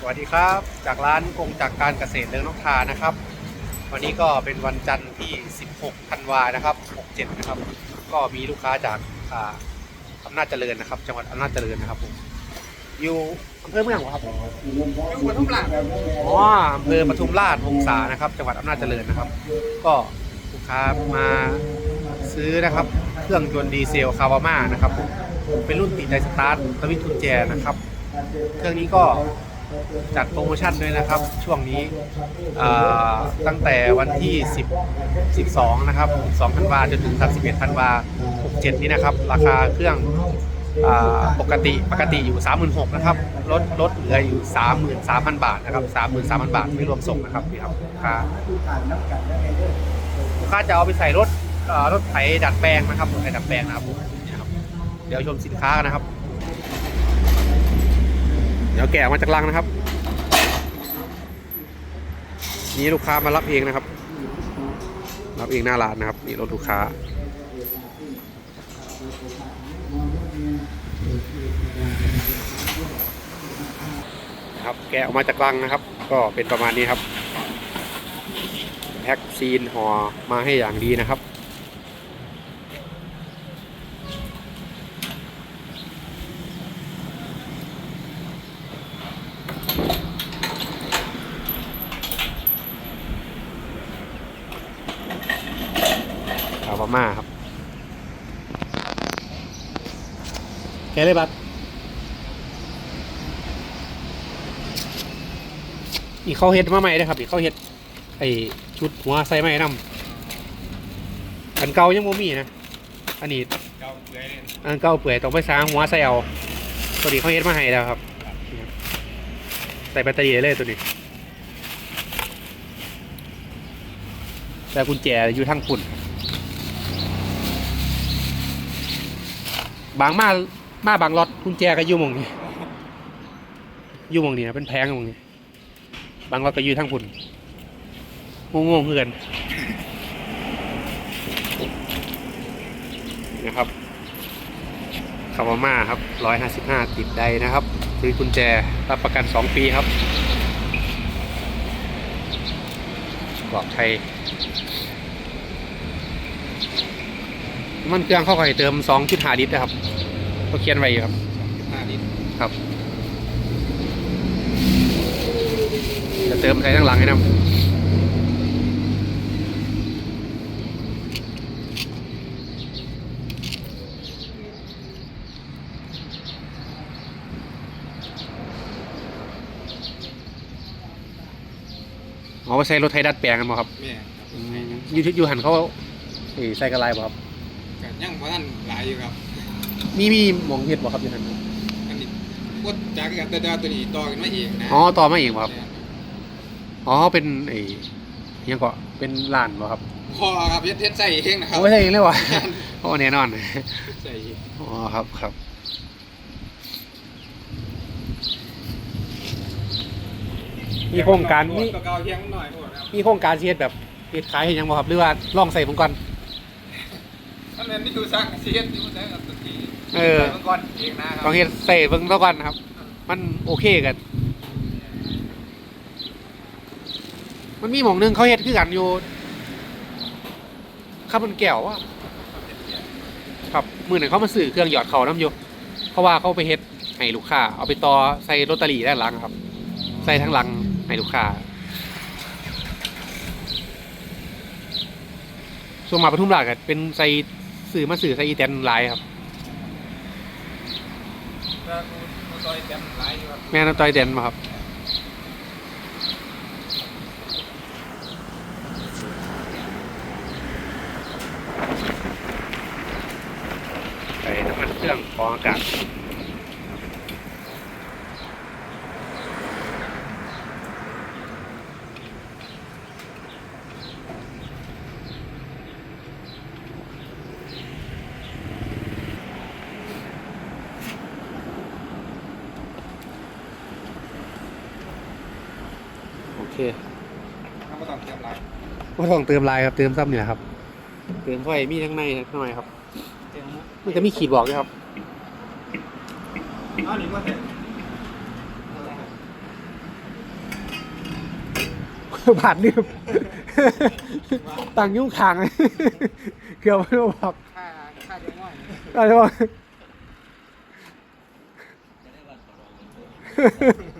สวัสดีครับ จากร้านกงจากการเกษตรเรืองนกทานะครับ วันนี้ก็เป็นวันจันทร์ที่ 16 ธันวานะครับ 67 นะครับ ก็มีลูกค้าจากอ่าอำนาจเจริญนะครับ จังหวัดอำนาจเจริญนะครับผมอยู่อำเภอเมืองเหรอครับผมอยู่บนทุ่งหลังอ๋ออำเภอปทุมราชวงศานะครับ จังหวัดอำนาจเจริญนะครับ ก็ลูกค้ามาซื้อนะครับ เครื่องยนต์ดีเซลคาวาม่านะครับผมเป็นรุ่นติดไดสตาร์ทสวิตช์กุญแจนะครับ เครื่องนี้ก็ จัดโปรโมชั่นด้วยนะครับ ช่วงนี้ตั้งแต่วันที่ 10 12 นะครับ2ธันวาจนถึง 31ธันวา67 นี้นะครับ ราคาเครื่องอปกติปกติอยู่ 36,000นะครับลดลดเหลืออยู่ 33,000 บาทนะครับ 33,000 บาทไม่รวมส่งนะครับนี่ครับลูกค้าลูกค้าจะเอาไปใส่รถรถไถดัดแปลงนะครับรถไถดัดแปลงนะครับ เดี๋ยวชมสินค้านะครับ ดี๋ยวแกะออกมาจากลังนะครับ นี่ลูกค้ามารับเองนะครับ รับเองหน้าร้านนะครับ นี่รถลูกค้า ครับแกะออกมาจากลังนะครับ ก็เป็นประมาณนี้ครับแพ็กซีนห่อมาให้อย่างดีนะครับ คาวาม่าครับ แกะเลยบัตนี่เขาเฮ็ดมาใหม่นะครับนี่เขาเฮ็ดไอชุดหัวใส่ไม้นำอันเก่ายังบ่มีนะ อันนี้อันเก่าเปื่อยต้องไปสร้างหัวใส่เอาตัวนี้เขาเฮ็ดมาให้แล้วครับ ใส่แบตเตอรี่เลยตัวนี้แต่กุญแจอยู่ทั้งปุ่นบางมา มาบางรถกุญแจก็อยู่มองนี้อยู่มองนี้นะเป็นแพงมองนี้ บางรถก็อยู่ทั้งปุ่นงงๆเพื่อนนะครับคาวาม่าครับร้อยห้าสิบห้าติดใดนะครับ ซื้อกุญแจรับประกันสองปีครับปลอดภัยมันเครื่องเข้าไปเติมสองจุดห้าลิตรนะครับ ก็เขียนไว้อยู่ครับห้าลิตรครับจะเติมใส่ทั้งหลังให้นะเอาไปใส่รถไทยดัดแปลงกันบ่ครับแม่ครับอืมอยูทูยูหันเขาเอ้ยใส่กระไรบ่ครับกันยังเพราะท่านหลายอยู่ครับ มีมีหมองเห็ดบ่ครับอยูหันอันนี้พวกจากกันแต่ดาวตัวนี้ต่อกันมาเองนะอ๋อต่อมาเองบ่ครับเนี่ยอ๋อเป็นไอ้อิหยังก็เป็นร้านบ่ครับพอครับเฮ็ดเฮ็ดใส่เองนะครับโอ้ยใช่เองเลยวะโอ้แน่นอนใส่เองอ๋อครับครับมีโครงการมีตัวเก่าเที่ยงมันหน่อยโพดครับมีโครงการสิเฮ็ดแบบเฮ็ดขายเฮ็ดหยังบ่ครับหรือว่าลองใส่ผมก่อน มันเป็นมิตูซังสิเฮ็ดอยู่แต่กับตัวทีเออ มันก่อนเองนะครัลองเฮ็ดใส่เบิ่งซะก่อนครับ มันโอเคกัน มันมีหม่องหนึงเขาเฮ็ดคือกันอยู่ข้าวมันแก้วว่าครับมือหนึ่งเขามาสื่อเครื่องหยอดเขาน้ำอยู่เพราะว่าเขาไปเฮ็ดให้ลูกค้าเอาไปต่อใส่ลอตเตอรี่ด้านหลังครับ ใส่ทั้งหลังให้ลูกค้าส่วนมากปทุมราชก็เป็นใส่ สื่อมาสื่อใส่อีแตนหลายครับแล้วกูซอยเต็มหลายอยู่ครับแม่นำต่อยแตนมาครับใส่น้ำมันเครื่องกรองอากาศ โอเค ถ้าบ่ ต้องเตรียมหลายว่าต้องเติมลายครับเติมซ้ำนี่แหละครับ เติมไฟมีทั้งในทั้งในครับ เตรียมมันจะมีขีดบอกด้วยครับอ้าวนี่ก็เสร็จผ่านลืมตังยุ่งขางเกือบไม่รู้บอกค่าค่าจะง่อยอะไรวะ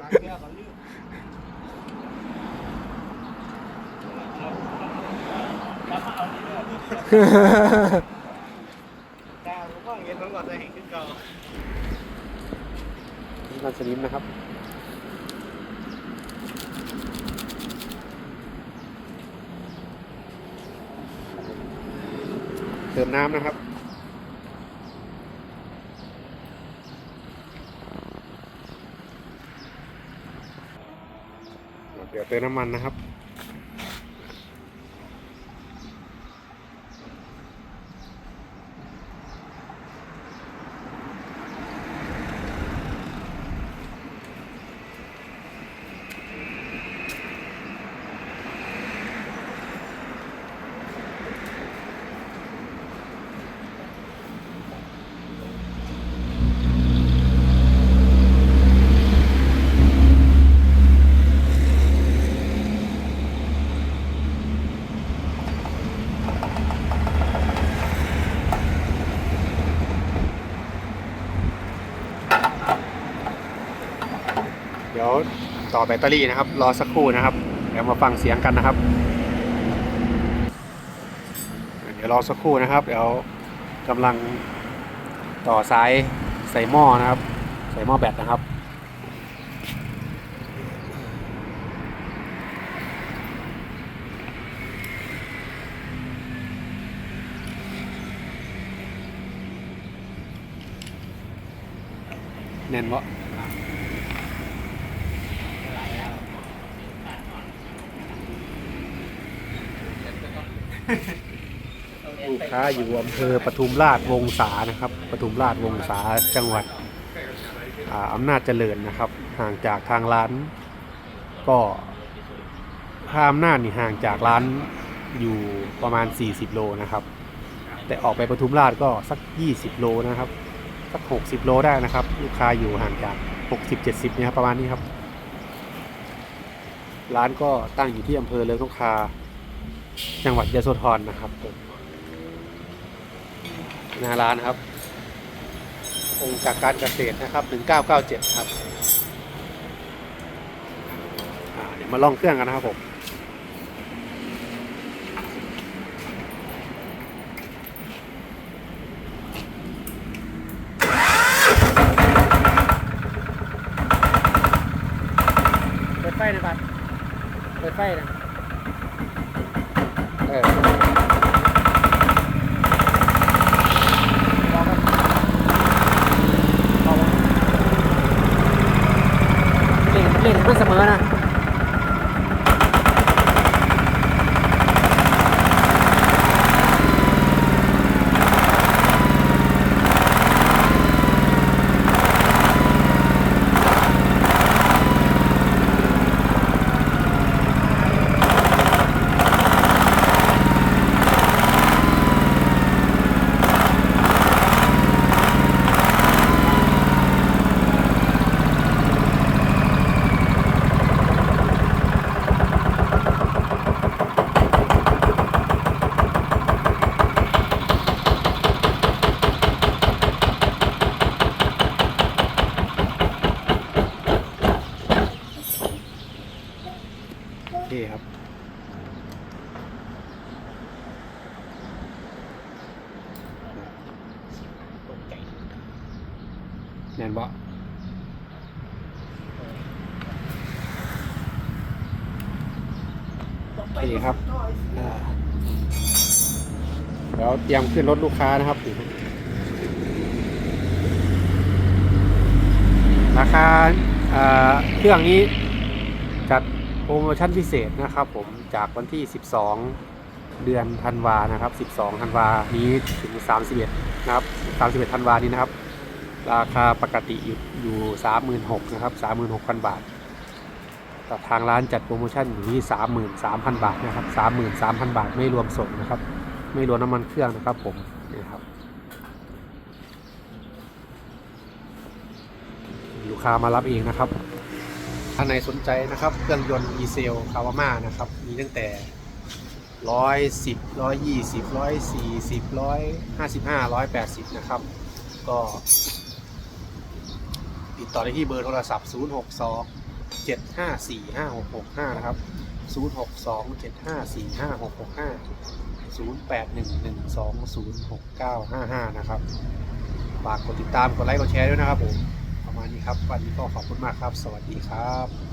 ร้านเดียวเขาลืม แต่ผมว่าเงินผมก็จะเห็นขึ้นก่อนนี่มันสลิมนะครับเติมน้ำนะครับเดี๋ยวเติมน้ำมันนะครับ เดี๋ยวต่อ แบตเตอรี่นะครับ รอสักครู่นะครับ เดี๋ยวมาฟังเสียงกันนะครับ เดี๋ยวรอสักครู่นะครับ เดี๋ยวกำลังต่อสายใส่หม้อนะครับ ใส่หม้อแบตนะครับแน่นวะ ลูกค้าอยู่อำเภอปทุมราชวงศานะครับปทุมราชวงศาจังหวัดอำนาจเจริญนะครับ ห่างจากทางร้าน ก็ถ้าอำนาจนี่ห่างจากร้านอยู่ประมาณ 40 โลนะครับ แต่ออกไปปทุมราชก็สัก 20 โลนะครับ สัก 60 โลได้นะครับ ลูกค้าอยู่ห่างจาก 60-70เนี่ยครับประมาณนี้ครับ ร้านก็ตั้งอยู่ที่อำเภอเลิงนกคา จังหวัดยะโสธรนะครับผมนาร้านะครับ องค์จากการเกษตรนะครับ 1997 ครับอ่าเดี๋ยวมาลองเครื่องกันนะครับผมเปิดไฟนะบัดเปิดไฟนะเออลองกันลองกันเล่ นเล่นไม่เสมอนะ โอเคครับอ่าเดี๋ยวเตรียมขึ้นรถลูกค้านะครับ ราคาอ่าเครื่องนี้จัดโปรโมชั่นพิเศษนะครับ ผมจากวันที่ 12 เดือนธันวานะครับ 12 ธันวานี้ถึง 31 นะครับ 31 ธันวานี้นะครับ ราคาปกติอยู่อยู่ 36,000นะครับ 36,000 บาท แต่ทางร้านจัดโปรโมชั่นอยู่ที่33,000 บาทนะครับ 33,000 บาทไม่รวมส่งนะครับ ไม่รวมน้ำมันเครื่องนะครับผมนี่ครับลูกค้ามารับเองนะครับท่านไหนสนใจนะครับ เครื่องยนต์ดีเซลคาวาม่านะครับ มีตั้งแต่ร้อยสิบร้อยยี่สิบร้อยสี่สิบร้อยห้าสิบห้าร้อยแปดสิบนะครับ ก็ ติดต่อได้ที่เบอร์โทรศัพท์ศูนย์หกศร 0 6 2 7 5 4 5 6 6 5นะครับ0 6 2 7 5 4 5 6 6 5 0 8 1 1 2 0 6 9 5 5นะครับฝากกดติดตามกดไลค์กดแชร์ด้วยนะครับผมประมาณนี้ครับ วันนี้ก็ขอบคุณมากครับ สวัสดีครับ